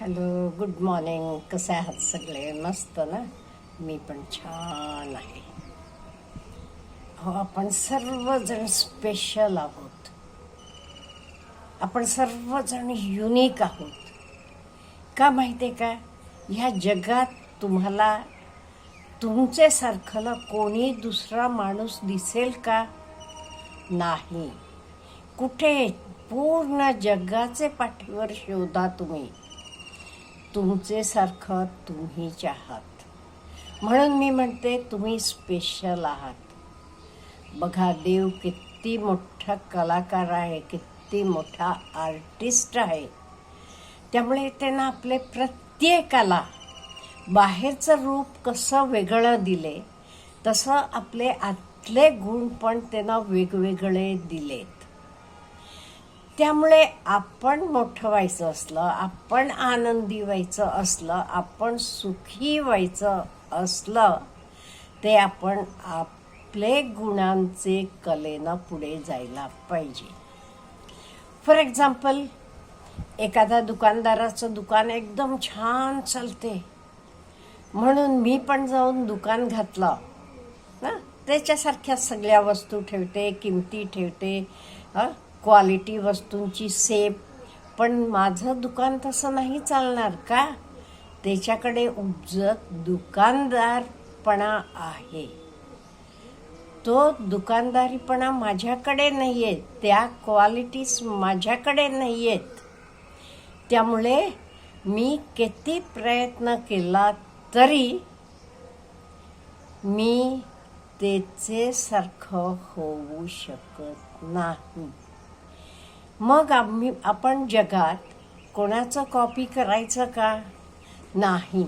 Hello good morning. कसे आहात सगळे? मस्त ना? मी पण छान आहे. हो आपण सर्वजण स्पेशल आहोत. आपण सर्वजण युनिक आहोत. का माहिती आहे का? ह्या जगात तुम्हाला तुमच्यासारखंला कोणी दुसरा माणूस दिसेल का? नाही. कुठे? पूर्ण जगाचे पाठीवर शोधा तुम्ही. तुमचेसारखं तुम्हीच आहात म्हणून मी म्हणते तुम्ही स्पेशल आहात. बघा देव किती मोठा कलाकार आहे किती मोठा आर्टिस्ट आहे. त्यामुळे त्यांना आपले प्रत्येकाला बाहेरचं रूप कसं वेगळं दिले तसं आपले आतले गुण पण त्यांना वेगवेगळे दिलेत त्यामुळे आपण मोठं व्हायचं असलं आपण आनंदी व्हायचं असलं आपण सुखी व्हायचं असलं ते आपण आपले गुणांचे कलेनं पुढे जायला पाहिजे. फॉर एक्झाम्पल एखाद्या दुकानदाराचं दुकान एकदम छान चालते. म्हणून मी पण जाऊन दुकान घातलं. ना त्याच्यासारख्या सगळ्या वस्तू ठेवते किमती ठेवते. हां? क्वालिटी वस्तूंची सेप पण माझं दुकान तसं नाही चालणार का? त्याच्याकडे उपजत दुकानदारपणा आहे. तो दुकानदारीपणा माझ्याकडे नाही आहे त्या क्वालिटीज माझ्याकडे नाही आहेत त्यामुळे मी किती प्रयत्न केला तरी मी त्याचे सारखं होऊ शकत नाही. मग आम्ही आपण जगात कोणाचं कॉपी करायचं का? नाही.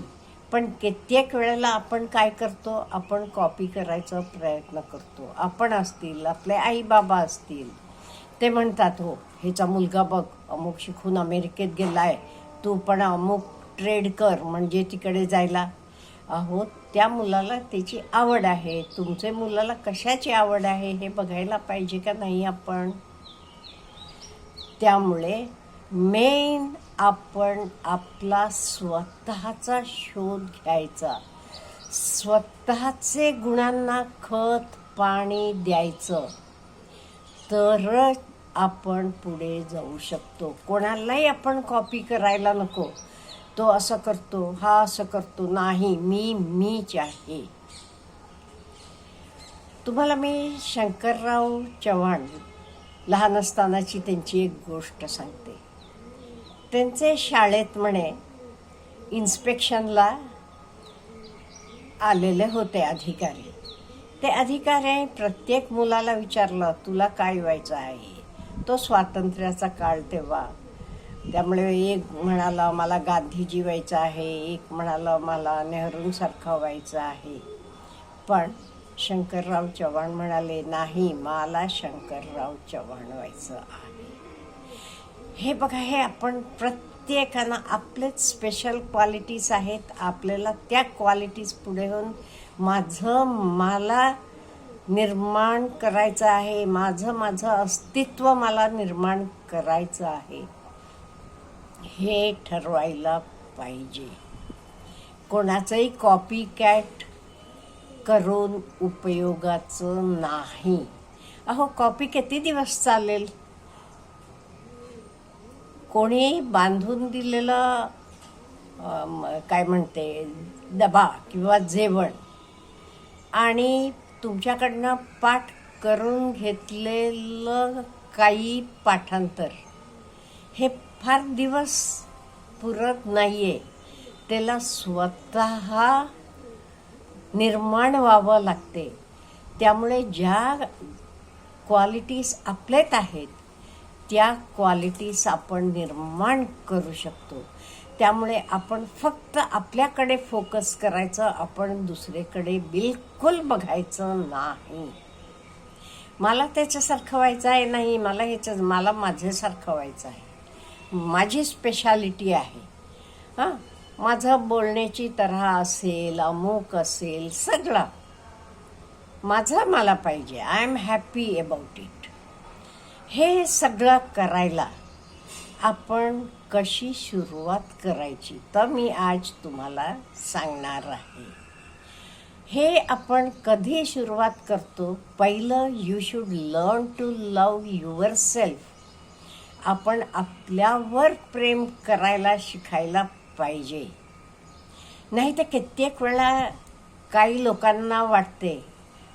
पण कित्येक वेळेला आपण काय करतो? आपण कॉपी करायचा प्रयत्न करतो. आपण असतील आपले आई बाबा असतील. ते म्हणतात हो ह्याचा मुलगा बघ अमुक शिकून अमेरिकेत गेला आहे तू पण अमुक ट्रेड कर म्हणजे तिकडे जायला. अहो त्या मुलाला त्याची आवड आहे. तुमचे मुलाला कशाची आवड आहे? हे बघायला पाहिजे का नाही आपण? त्यामुळे मेन आपण आपला स्वतःचा शोध घ्यायचा. स्वतःचे गुणांना खत पाणी द्यायचं. तरच आपण पुढे जाऊ शकतो. कोणालाही आपण कॉपी करायला नको. तो असं करतो हा असं करतो नाही मी मीच आहे. तुम्हाला मी शंकरराव चव्हाण लहान असतानाची त्यांची एक गोष्ट सांगते. त्यांचे शाळेत म्हणे इन्स्पेक्शनला आलेले होते अधिकारी. ते अधिकारी प्रत्येक मुलाला विचारलं तुला काय व्हायचं आहे? तो स्वातंत्र्याचा काळ तेव्हा. त्यामुळे एक म्हणाला मला गांधीजी व्हायचं आहे. एक म्हणाला मला नेहरूंसारखं व्हायचं आहे. पण शंकरराव चव्हाण म्हणाले नाही मला शंकरराव चव्हाण व्हायचं आहे. हे बघा हे आपण प्रत्येकानं आपलेच स्पेशल क्वालिटीज आहेत. आपल्याला त्या क्वालिटीज पुढे होऊन माझं मला निर्माण करायचं आहे. माझं माझं अस्तित्व मला निर्माण करायचं आहे. हे ठरवायला पाहिजे. कोणाचंही कॉपी कॅट करून उपयोगाचं नाही. अहो कॉपी किती दिवस चालेल? कोणी बांधून दिलेलं काय म्हणते दबा किंवा जेवण आणि तुमच्याकडनं पाठ करून घेतलेलं काही पाठांतर हे फार दिवस पुरत नाही आहे त्याला स्वतः निर्माण व्हावं लागते. त्यामुळे ज्या क्वालिटीज आपल्यात आहेत त्या क्वालिटीज आपण निर्माण करू शकतो. त्यामुळे आपण फक्त आपल्याकडे फोकस करायचं आपण दुसरीकडे बिलकुल बघायचं नाही. मला त्याच्यासारखं व्हायचं आहे? नाही मला ह्याच्या मला माझ्यासारखं व्हायचं आहे. माझी स्पेशालिटी आहे. हां? माझं बोलण्याची तऱ्हा असेल अमुक असेल सगळं माझं मला पाहिजे. I am happy about it हे सगळं करायला आपण कशी सुरुवात करायची तर मी आज तुम्हाला सांगणार आहे. हे आपण कधी सुरुवात करतो? पहिलं you should learn to love yourself आपण आपल्यावर प्रेम करायला शिकायला पाहिजे. नाही तर कित्येक वेळा काही लोकांना वाटते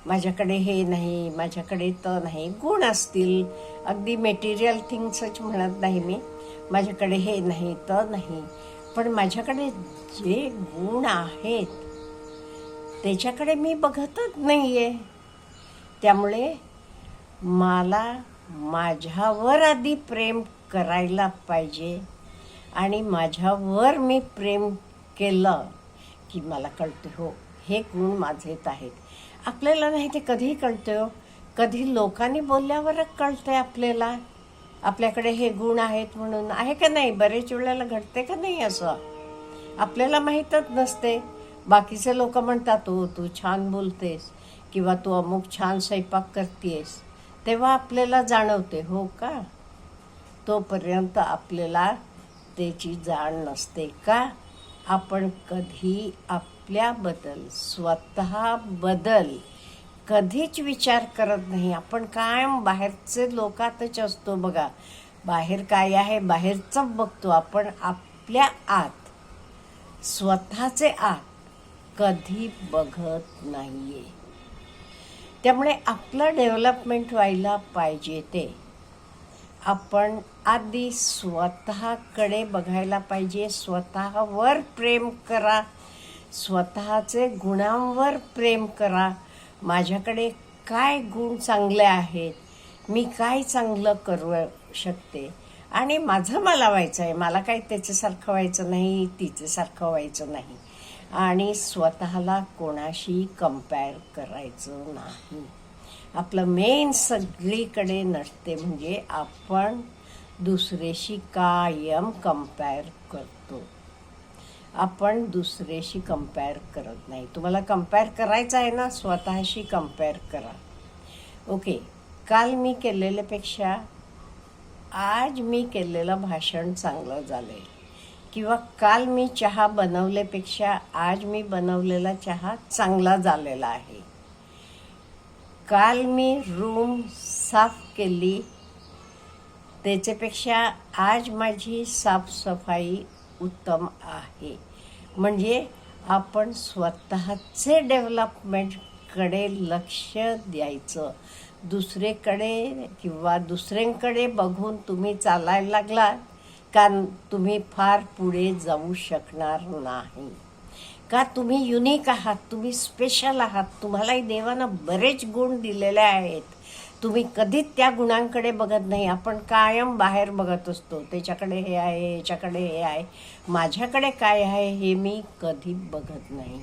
माझ्याकडे हे नाही माझ्याकडे तर नाही गुण असतील. अगदी मेटेरियल थिंग्सच म्हणत नाही मी. माझ्याकडे हे नाही तर नाही. पण माझ्याकडे जे गुण आहेत त्याच्याकडे मी बघतच नाही आहे त्यामुळे मला माझ्यावर आधी प्रेम करायला पाहिजे. आणि माझ्यावर मी प्रेम केलं की मला कळते हो हे गुण माझेत आहेत. आपल्याला नाही ते कधीही कळते. हो कधी लोकांनी बोलल्यावरच कळते आपल्याला आपल्याकडे हे गुण आहेत म्हणून. आहे का नाही? बरेच वेळेला घडते का नाही असं? आपल्याला माहीतच नसते. बाकीचे लोक म्हणतात हो तू छान बोलतेस किंवा तू अमुक छान स्वयंपाक करतेस. तेव्हा आपल्याला जाणवते हो का? तोपर्यंत आपल्याला त्याची जाण नसते का? आपण कधी आपल्याबद्दल स्वतःबद्दल कधीच विचार करत नाही. आपण कायम बाहेरचे लोकातच असतो बघा. बाहेर काय आहे? बाहेरचं बघतो आपण. आपल्या आत स्वतःचे आत कधी बघत नाही आहे त्यामुळे आपलं डेव्हलपमेंट व्हायला पाहिजे ते. आपण आधी स्वतःकडे बघायला पाहिजे. स्वतःवर प्रेम करा. स्वतःचे गुणांवर प्रेम करा. माझ्याकडे काय गुण चांगले आहेत? मी काय चांगलं करू शकते? आणि माझं मला व्हायचं आहे. मला काय त्याच्यासारखं व्हायचं नाही तिच्यासारखं व्हायचं नाही. आणि स्वतःला कोणाशी कंपेअर करायचं नाही. आपलं मेन सगळीकडे नसते. म्हणजे आपण दुसऱ्याशी कायम कंपेअर करतो. आपण दुसऱ्याशी कंपेअर करत नाही. तुम्हाला कंपेअर करायचं आहे ना स्वतःशी कंपेअर करा. ओके काल मी केलेल्यापेक्षा आज मी केलेलं भाषण चांगलं झालं आहे किंवा काल मी चहा बनवल्यापेक्षा आज मी बनवलेला चहा चांगला झालेला आहे. काल मी रूम साफ केली. त्याच्यापेक्षा आज माझी साफसफाई उत्तम आहे. म्हणजे आपण स्वतःचे डेव्हलपमेंटकडे लक्ष द्यायचं. दुसरेकडे किंवा दुसऱ्यांकडे बघून तुम्ही चालायला लागला कारण तुम्ही फार पुढे जाऊ शकणार नाही. का तुम्ही युनिक आहात तुम्ही स्पेशल आहात तुम्हालाही देवानं बरेच गुण दिलेले आहेत. तुम्ही कधीच त्या गुणांकडे बघत नाही. आपण कायम बाहेर बघत असतो. त्याच्याकडे हे आहे याच्याकडे हे आहे. माझ्याकडे काय आहे हे मी कधी बघत नाही.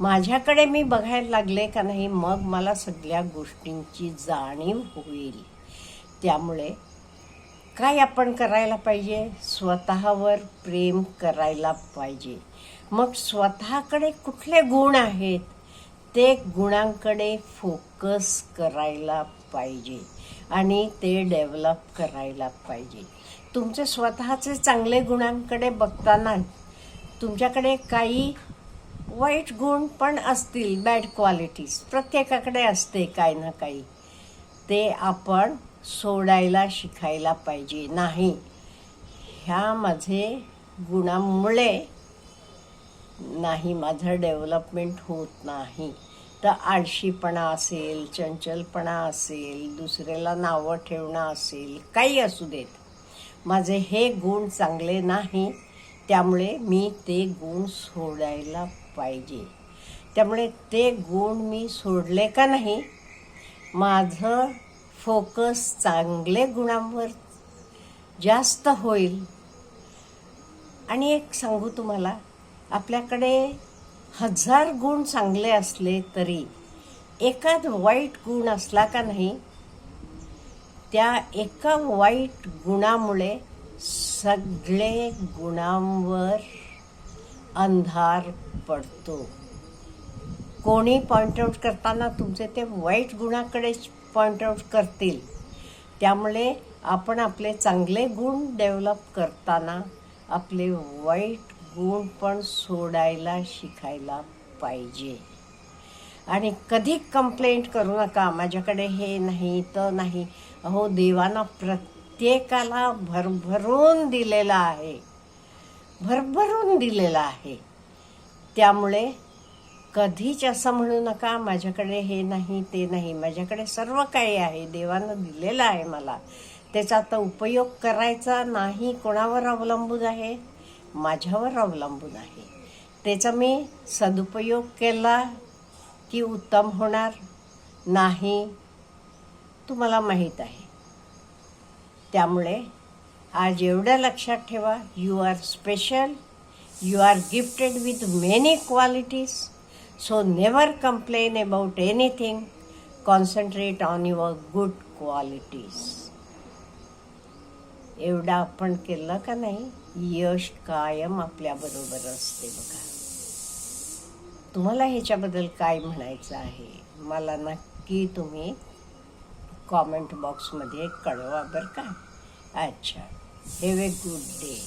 माझ्याकडे मी बघायला लागले का नाही मग मला सगळ्या गोष्टींची जाणीव होईल. त्यामुळे काय आपण करायला पाहिजे? स्वतःवर प्रेम करायला पाहिजे. मग स्वतःकडे कुठले गुण आहेत ते गुणांकडे फोकस करायला पाहिजे आणि ते डेव्हलप करायला पाहिजे. तुमचे स्वतःचे चांगले गुणांकडे बघताना तुमच्याकडे काही वाईट गुण पण असतील बॅड क्वालिटीज प्रत्येकाकडे असते काही ना काही. ते आपण सोडायला शिकायला पाहिजे. नाही ह्या माझे गुणामुळे नाही माझं डेव्हलपमेंट होत नाही. तर आळशीपणा असेल चंचलपणा असेल दुसऱ्याला नावं ठेवणं असेल काही असू देत. माझे हे गुण चांगले नाही त्यामुळे मी ते गुण सोडायला पाहिजे. त्यामुळे ते गुण मी सोडले का नाही माझं फोकस चांगले गुणांवर जास्त होईल. आणि एक सांगू तुम्हाला आपल्याकडे हजार गुण चांगले असले तरी एकाच वाईट गुण असला का नाही त्या एका वाईट गुणामुळे सगळे गुणांवर अंधार पडतो. कोणी पॉईंट आऊट करताना तुमचे ते वाईट गुणाकडेच पॉईंट आऊट करतील. त्यामुळे आपण आपले चांगले गुण डेव्हलप करताना आपले वाईट गुण पण सोडायला शिकायला पाहिजे. आणि कधी कंप्लेंट करू नका. माझ्याकडे हे नाही तर नाही. अहो देवानं प्रत्येकाला भरभरून दिलेला आहे. भरभरून दिलेला आहे. त्यामुळे कधीच असं म्हणू नका माझ्याकडे हे नाही ते नाही. माझ्याकडे सर्व काही आहे. देवानं दिलेलं आहे मला. त्याचा आता उपयोग करायचा नाही. कोणावर अवलंबून आहे? माझ्यावर अवलंबून आहे. त्याचा मी सदुपयोग केला की उत्तम होणार? नाही तुम्हाला माहीत आहे. त्यामुळे आज एवढं लक्षात ठेवा you are special you are gifted with many qualities so never complain about anything concentrate on your good qualities एवढा आपण केलं का नाही? यश कायम आपल्याबरोबर असते बघा. तुम्हाला ह्याच्याबद्दल काय म्हणायचं आहे? मला नक्की तुम्ही कॉमेंट बॉक्समध्ये कळवा बरं का? अच्छा. Have a good day